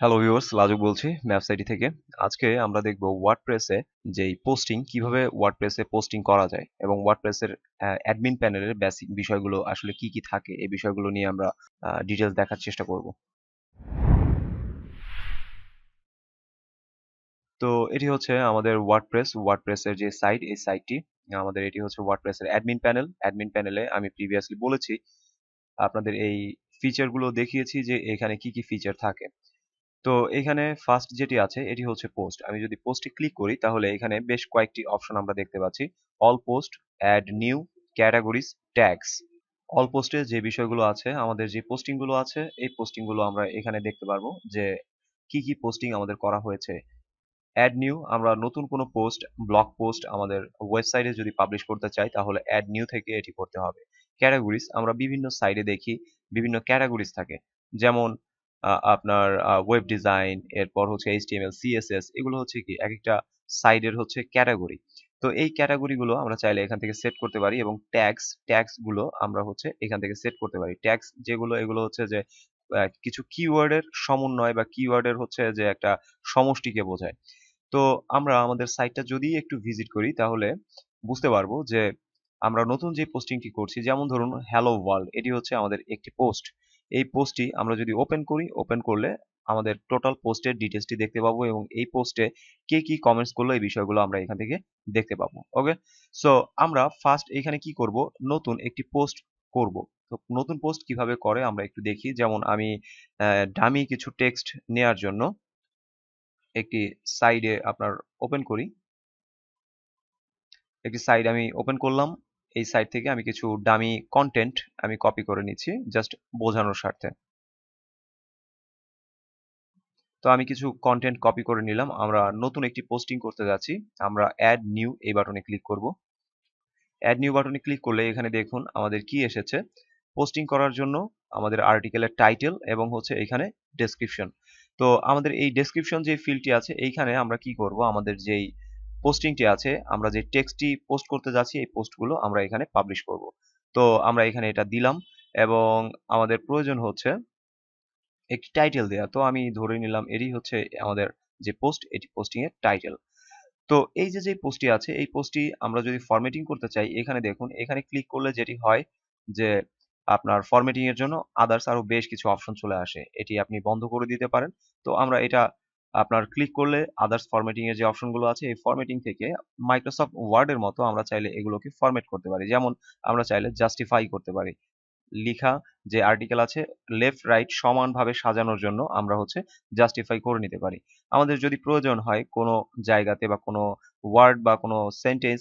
Hello viewers লাজুক বলছি ম্যাপসাইটি থেকে। আজকে আমরা দেখব ওয়ার্ডপ্রেসে যেই পোস্টিং কীভাবে ওয়ার্ডপ্রেসে পোস্টিং করা যায় এবং ওয়ার্ডপ্রেসের অ্যাডমিন প্যানেলের বেসিক বিষয়গুলো আসলে কি কি থাকে, এই বিষয়গুলো নিয়ে আমরা ডিটেলস দেখার চেষ্টা করব। তো এটি হচ্ছে আমাদের ওয়ার্ডপ্রেস ওয়ার্ডপ্রেসের যে সাইট এই সাইটটি আমাদের এটি হচ্ছে ওয়ার্ডপ্রেসের অ্যাডমিন প্যানেল অ্যাডমিন প্যানেলে আমি প্রিভিয়াসলি বলেছি, আপনাদের এই ফিচারগুলো দেখিয়েছি যে এখানে কি কি ফিচার থাকে। তো এখানে ফার্স্ট যেটি আছে, এটি হচ্ছে পোস্ট আমি যদি পোস্টে ক্লিক করি, তাহলে এখানে বেশ কয়েকটি অপশন আমরা দেখতে পাচ্ছি। All post add new categories tags all পোস্টে যে বিষয়গুলো আছে, আমাদের যে পোস্টিংগুলো আছে, এই পোস্টিংগুলো আমরা এখানে দেখতে পারব যে কি কি পোস্টিং আমাদের করা হয়েছে। অ্যাড নিউ আমরা নতুন কোনো পোস্ট ব্লগ পোস্ট আমাদের ওয়েবসাইটে যদি পাবলিশ করতে চাই, তাহলে অ্যাড নিউ থেকে এটি করতে হবে। ক্যাটাগরিজ আমরা বিভিন্ন সাইডে দেখি, বিভিন্ন ক্যাটাগরিজ থাকে। যেমন আপনার ওয়েব ডিজাইন এরপর হচ্ছে এইচটিএমএল সিএসএস এগুলো হচ্ছে কি এক একটা সাইডের হচ্ছে ক্যাটাগরি তো এই ক্যাটাগরিগুলো আমরা চাইলে এখান থেকে সেট করতে পারি এবং ট্যাক্স ট্যাক্সগুলো আমরা হচ্ছে এখান থেকে সেট করতে পারি। ট্যাক্স যেগুলো, এগুলো হচ্ছে যে কিছু কিওয়ার্ডের সমন্বয় বা কিওয়ার্ডের হচ্ছে যে একটা সমষ্টিকে বোঝায়। তো আমরা আমাদের সাইটটা যদি একটু ভিজিট করি তাহলে বুঝতে পারব যে আমরা নতুন যে পোস্টিংটি করছি, যেমন ধরুন হ্যালো ওয়ার্ল্ড এটি হচ্ছে আমাদের একটি পোস্ট এই পোস্টটি আমরা যদি ওপেন করি ওপেন করলে আমাদের টোটাল পোস্টের ডিটেলসটি দেখতে পাবো এবং এই পোস্টে কে কি কমেন্টস করল এই বিষয়গুলো আমরা এখান থেকে দেখতে পাবো ওকে সো আমরা ফার্স্ট এখানে কি করব? নতুন একটি পোস্ট করব। তো নতুন পোস্ট কীভাবে করে আমরা একটু দেখি। যেমন আমি ডামি কিছু টেক্সট নেয়ার জন্য একটি সাইডে আপনার ওপেন করি। একটি সাইড আমি ওপেন করলাম। এই সাইট থেকে আমি কিছু ডামি কন্টেন্ট আমি কপি করে নিচ্ছি জাস্ট বোঝানোর স্বার্থে। তো আমি কিছু কন্টেন্ট কপি করে নিলাম, আমরা নতুন একটি পোস্টিং করতে যাচ্ছি, আমরা অ্যাড নিউ এই বাটনে ক্লিক করব। অ্যাড নিউ বাটনে ক্লিক করলে এখানে দেখুন আমাদের কি এসেছে পোস্টিং করার জন্য আমাদের আর্টিকেলের টাইটেল এবং হচ্ছে এখানে ডেসক্রিপশন তো আমাদের এই ডেসক্রিপশন যে ফিল্ডটি আছে, এইখানে আমরা কি করব, আমাদের যেই পোস্টিংটি আছে, আমরা যে টেক্সটটি পোস্ট করতে যাচ্ছি, এই পোস্টগুলো আমরা এখানে পাবলিশ করব। তো আমরা এখানে এটা দিলাম এবং আমাদের প্রয়োজন হচ্ছে একটি টাইটেল দেওয়া তো আমি ধরে নিলাম এরই হচ্ছে আমাদের যে পোস্ট, এটি পোস্টিং এর টাইটেল। তো এই যে যে পোস্টটি আছে, এই পোস্টটি আমরা যদি ফরম্যাটিং করতে চাই, এখানে দেখুন, এখানে ক্লিক করলে যেটি হয় যে আপনার ফরম্যাটিং এর জন্য আদার্স আরও বেশ কিছু অপশন চলে আসে। এটি আপনি বন্ধ করে দিতে পারেন। তো আমরা এটা আপনার ক্লিক করলে আদার্স ফরম্যাটিং এর যে অপশনগুলো আছে, এই ফরম্যাটিং থেকে মাইক্রোসফট ওয়ার্ডের মতো আমরা চাইলে এগুলোকে ফরম্যাট করতে পারি। যেমন আমরা চাইলে জাস্টিফাই করতে পারি। লিখা যে আর্টিকেল আছে লেফট রাইট সমানভাবে সাজানোর জন্য আমরা হচ্ছে জাস্টিফাই করে নিতে পারি। আমাদের যদি প্রয়োজন হয় কোনো জায়গাতে বা কোনো ওয়ার্ড বা কোনো সেন্টেন্স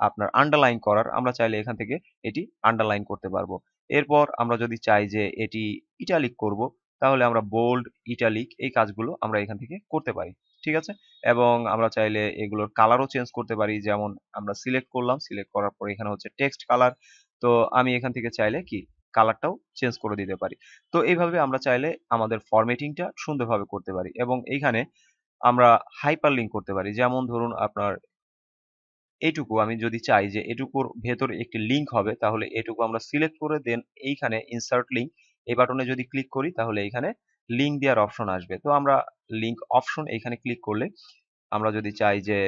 আপনার আন্ডারলাইন করার, আমরা চাইলে এখান থেকে এটি আন্ডারলাইন করতে পারব। এরপর আমরা যদি চাই যে এটি ইটালিক করব তাহলে আমরা বোল্ড ইটালিক এই কাজগুলো আমরা এখান থেকে করতে পারি, ঠিক আছে? এবং আমরা চাইলে এগুলোর কালারও চেঞ্জ করতে পারি, যেমন আমরা সিলেক্ট করলাম সিলেক্ট করার পর এখানে হচ্ছে টেক্সট কালার তো আমি এখান থেকে চাইলে কি? কালারটাও চেঞ্জ করে দিতে পারি। তো এইভাবে আমরা চাইলে আমাদের ফরম্যাটিংটা সুন্দরভাবে করতে পারি এবং এইখানে আমরা হাইপার লিঙ্ক করতে পারি। যেমন ধরুন আপনার এইটুকু, আমি যদি চাই যে এটুকুর ভেতর একটি লিঙ্ক হবে, তাহলে এটুকু আমরা সিলেক্ট করে দেন এইখানে ইনসার্ট লিঙ্ক এই বাটনে যদি ক্লিক করি, তাহলে এখানে লিঙ্ক দেওয়ার অপশন আসবে। তো আমরা লিঙ্ক অপশন এখানে ক্লিক করলে আমরা যদি চাই যে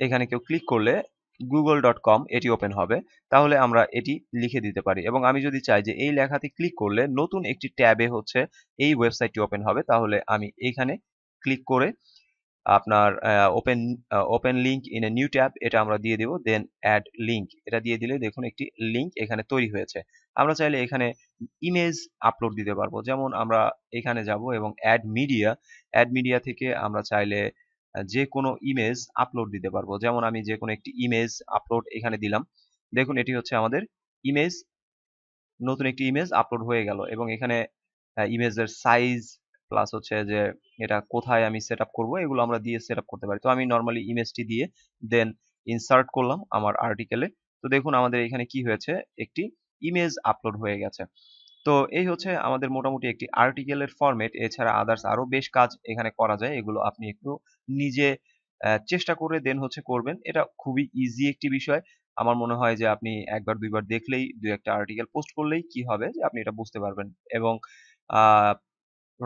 এখানে কেউ ক্লিক করলে গুগল ডট কম এটি ওপেন হবে, তাহলে আমরা এটি লিখে দিতে পারি। এবং আমি যদি চাই যে এই লেখাতে ক্লিক করলে নতুন একটি ট্যাবে হচ্ছে এই ওয়েবসাইটটি ওপেন হবে, তাহলে আমি এইখানে ক্লিক করে আপনার open open link in a new tab এটা আমরা দিয়ে দেব দেন অ্যাড লিঙ্ক এটা দিয়ে দিলে দেখুন একটি লিঙ্ক এখানে তৈরি হয়েছে। আমরা চাইলে এখানে ইমেজ আপলোড দিতে পারব, যেমন আমরা এখানে যাব এবং অ্যাড মিডিয়া অ্যাড মিডিয়া থেকে আমরা চাইলে যে কোনো ইমেজ আপলোড দিতে পারব। যেমন আমি যে কোনো একটি ইমেজ আপলোড এখানে দিলাম, দেখুন এটি হচ্ছে আমাদের ইমেজ নতুন একটি ইমেজ আপলোড হয়ে গেল এবং এখানে ইমেজের সাইজ প্লাস হচ্ছে যে এটা কোথায় আমি সেট আপ করব, এগুলো আমরা দিয়ে সেট আপ করতে পারি। তো আমি নর্মালি ইমেজটি দিয়ে দেন ইনসার্ট করলাম আমার আর্টিকেলে তো দেখুন আমাদের এখানে কি হয়েছে, একটি ইমেজ আপলোড হয়ে গেছে। তো এই হচ্ছে আমাদের মোটামুটি একটি আর্টিকেলের ফরম্যাট এছাড়া আদার্স আরও বেশ কাজ এখানে করা যায়, এগুলো আপনি একটু নিজে চেষ্টা করে দেন হচ্ছে করবেন। এটা খুবই ইজি একটি বিষয়। আমার মনে হয় যে আপনি একবার, দুইবার দেখলেই দু একটা আর্টিকেল পোস্ট করলেই কি হবে যে আপনি এটা বুঝতে পারবেন। এবং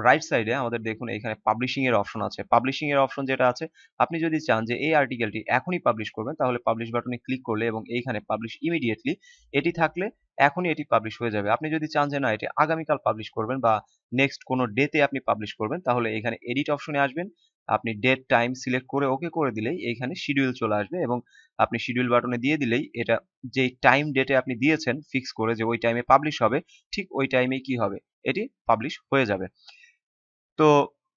রাইট সাইডে আমাদের দেখুন এখানে পাবলিশিং এর অপশন আছে। পাবলিশিং এর অপশন যেটা আছে, আপনি যদি চান যে এই আর্টিকেলটি এখনই পাবলিশ করবেন, তাহলে পাবলিশ বাটনে ক্লিক করলে এবং এইখানে পাবলিশ ইমিডিয়েটলি এটি থাকলে এখনই এটি পাবলিশ হয়ে যাবে। আপনি যদি চান যে না, এটি আগামীকাল পাবলিশ করবেন বা নেক্সট কোনো ডেতে আপনি পাবলিশ করবেন, তাহলে এখানে এডিট অপশনে আসবেন। আপনি ডেট টাইম সিলেক্ট করে ওকে করে দিলেই এইখানে শিডিউল চলে আসবে এবং আপনি শিডিউল বাটনে দিয়ে দিলেই এটা যে টাইম ডেটে আপনি দিয়েছেন ফিক্স করে যে ওই টাইমে পাবলিশ হবে, ঠিক ওই টাইমে কি হবে, এটি পাবলিশ হয়ে যাবে। তো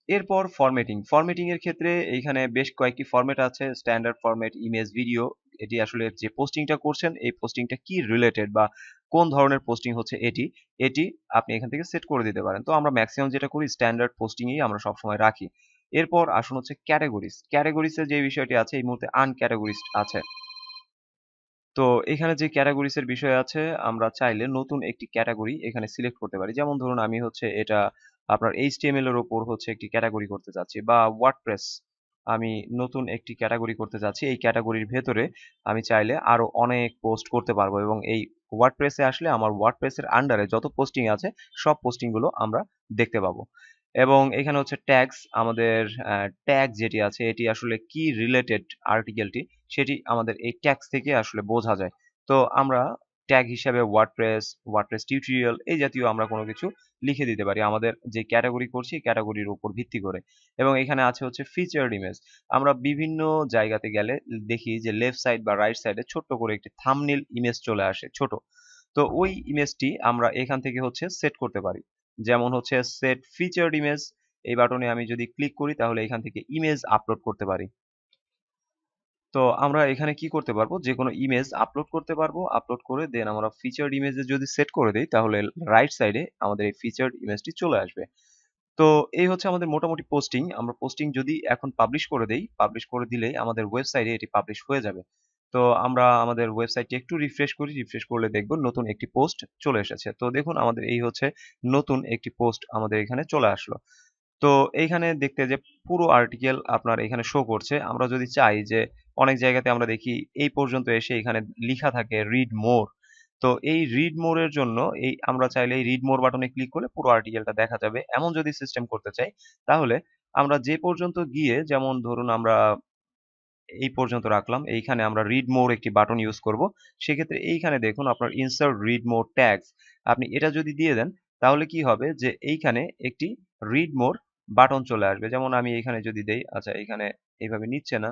এরপর ফরম্যাটিং ফরম্যাটিং এর ক্ষেত্রে এইখানে বেশ কয়েকটি ফরম্যাট আছে স্ট্যান্ডার্ড ফরম্যাট ইমেজ ভিডিও এটি আসলে যে পোস্টিংটা করছেন, এই পোস্টিংটা কি রিলেটেড বা কোন ধরনের পোস্টিং হচ্ছে এটি এটি আপনি এখান থেকে সেট করে দিতে পারেন। তো আমরা ম্যাক্সিমাম যেটা করি স্ট্যান্ডার্ড পোস্টিংই আমরা সবসময় রাখি। এরপর আসুন হচ্ছে ক্যাটাগরিজ ক্যাটাগরিজের যে বিষয়টি আছে, এই মুহূর্তে আনক্যাটাগরিজ আছে। তো এখানে যে ক্যাটাগরিজের বিষয় আছে, আমরা চাইলে নতুন একটি ক্যাটাগরি এখানে সিলেক্ট করতে পারি। যেমন ধরুন আমি হচ্ছে এটা আপনার এইচটিএমএল এর উপর হচ্ছে একটি ক্যাটাগরি করতে যাচ্ছি বা ওয়ার্ডপ্রেস আমি নতুন একটি ক্যাটাগরি করতে যাচ্ছি। এই ক্যাটাগরির ভেতরে আমি চাইলে আরও অনেক পোস্ট করতে পারব এবং এই ওয়ার্ডপ্রেসে আসলে আমার ওয়ার্ডপ্রেসের আন্ডারে যত পোস্টিং আছে, সব পোস্টিংগুলো আমরা দেখতে পাবো। এবং এখানে হচ্ছে ট্যাগস আমাদের ট্যাগ যেটি আছে, এটি আসলে কি রিলেটেড আর্টিকেলটি সেটি আমাদের এই ট্যাগস থেকে আসলে বোঝা যায়। তো আমরা ট্যাগ হিসাবে ওয়ার্ডপ্রেস ওয়ার্ডপ্রেস টিউটোরিয়াল এই জাতীয় আমরা কোনো কিছু লিখে দিতে পারি আমাদের যে ক্যাটাগরি করছি ক্যাটাগরির উপর ভিত্তি করে। এবং এখানে আছে হচ্ছে ফিচার্ড ইমেজ আমরা বিভিন্ন জায়গাতে গেলে দেখি যে লেফট সাইড বা রাইট সাইডে ছোট্ট করে একটি থামনিল ইমেজ চলে আসে, ছোট। তো ওই ইমেজটি আমরা এখান থেকে হচ্ছে সেট করতে পারি। যেমন হচ্ছে সেট ফিচার্ড ইমেজ এই বাটনে আমি যদি ক্লিক করি তাহলে এখান থেকে ইমেজ আপলোড করতে পারি। তো আমরা এখানে কি করতে পারব? যে কোনো ইমেজ আপলোড করতে পারব। আপলোড করে দেন আমরা ফিচার্ড ইমেজে যদি সেট করে দেই, তাহলে রাইট সাইডে আমাদের এই ফিচার্ড ইমেজটি চলে আসবে। তো এই হচ্ছে আমাদের মোটামুটি পোস্টিং আমরা পোস্টিং যদি এখন পাবলিশ করে দেই পাবলিশ করে দিলেই আমাদের ওয়েবসাইটে এটি পাবলিশ হয়ে যাবে। তো আমরা আমাদের ওয়েবসাইটটি একটু রিফ্রেশ করি। রিফ্রেশ করলে দেখব নতুন একটি পোস্ট চলে এসেছে। তো দেখুন, আমাদের এই হচ্ছে নতুন একটি পোস্ট আমাদের এখানে চলে আসলো। তো এইখানে দেখতে যে পুরো আর্টিকেল আপনার এখানে শো করছে। আমরা যদি চাই যে অনেক জায়গাতে আমরা দেখি এই পর্যন্ত এসে এখানে লিখা থাকে রিড মোর তো এই রিড মোরের জন্য এই আমরা চাইলে এই রিড মোর বাটনে ক্লিক করলে পুরো আর্টিকেলটা দেখা যাবে। এমন যদি সিস্টেম করতে চাই, তাহলে আমরা যে পর্যন্ত গিয়ে যেমন ধরুন আমরা এই পর্যন্ত রাখলাম, এইখানে আমরা রিড মোর একটি বাটন ইউজ করব। সেক্ষেত্রে এইখানে দেখুন আপনার ইনসার্ট রিড মোর ট্যাগস আপনি এটা যদি দিয়ে দেন, তাহলে কি হবে যে এইখানে একটি রিড মোর বাটন চলে আসবে। যেমন আমি এখানে যদি দেই আচ্ছা এখানে এইভাবে নিচ্ছে না।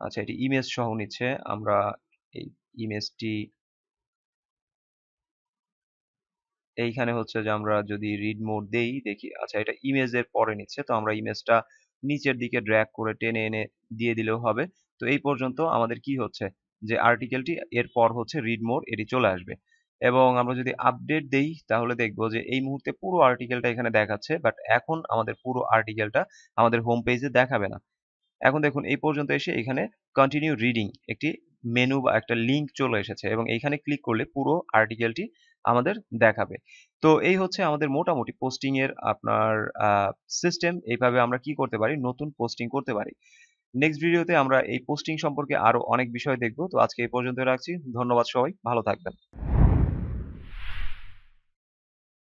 আচ্ছা এটি ইমেজ সহ নিচ্ছে। আমরা এই ইমেজটি এইখানে হচ্ছে যে আমরা যদি রিড মোড দেই, দেখি আচ্ছা এটা ইমেজের পরে নিচ্ছে। তো আমরা ইমেজটা নিচের দিকে ড্র্যাগ করে টেনে এনে দিয়ে দিলেও হবে। তো এই পর্যন্ত আমাদের কি হচ্ছে? যে আর্টিকেলটি এর পর হচ্ছে রিড মোড এটি চলে আসবে। এবং আমরা যদি আপডেট দেই, তাহলে দেখব যে এই মুহূর্তে পুরো আর্টিকেলটা এখানে দেখাচ্ছে বাট এখন আমাদের পুরো আর্টিকেলটা আমাদের হোম পেজে দেখাবে না। এখন দেখুন, এই পর্যন্ত এসে এখানে কন্টিনিউ রিডিং একটি মেনু বা একটা লিঙ্ক চলে এসেছে, এবং এইখানে ক্লিক করলে পুরো আর্টিকেলটি আমাদের দেখাবে। তো এই হচ্ছে আমাদের মোটামুটি পোস্টিং এর আপনার সিস্টেম এইভাবে আমরা কি করতে পারি? নতুন পোস্টিং করতে পারি। নেক্সট ভিডিওতে আমরা এই পোস্টিং সম্পর্কে আরও অনেক বিষয় দেখব, তো আজকে এই পর্যন্ত রাখছি। ধন্যবাদ সবাই, ভালো থাকবেন।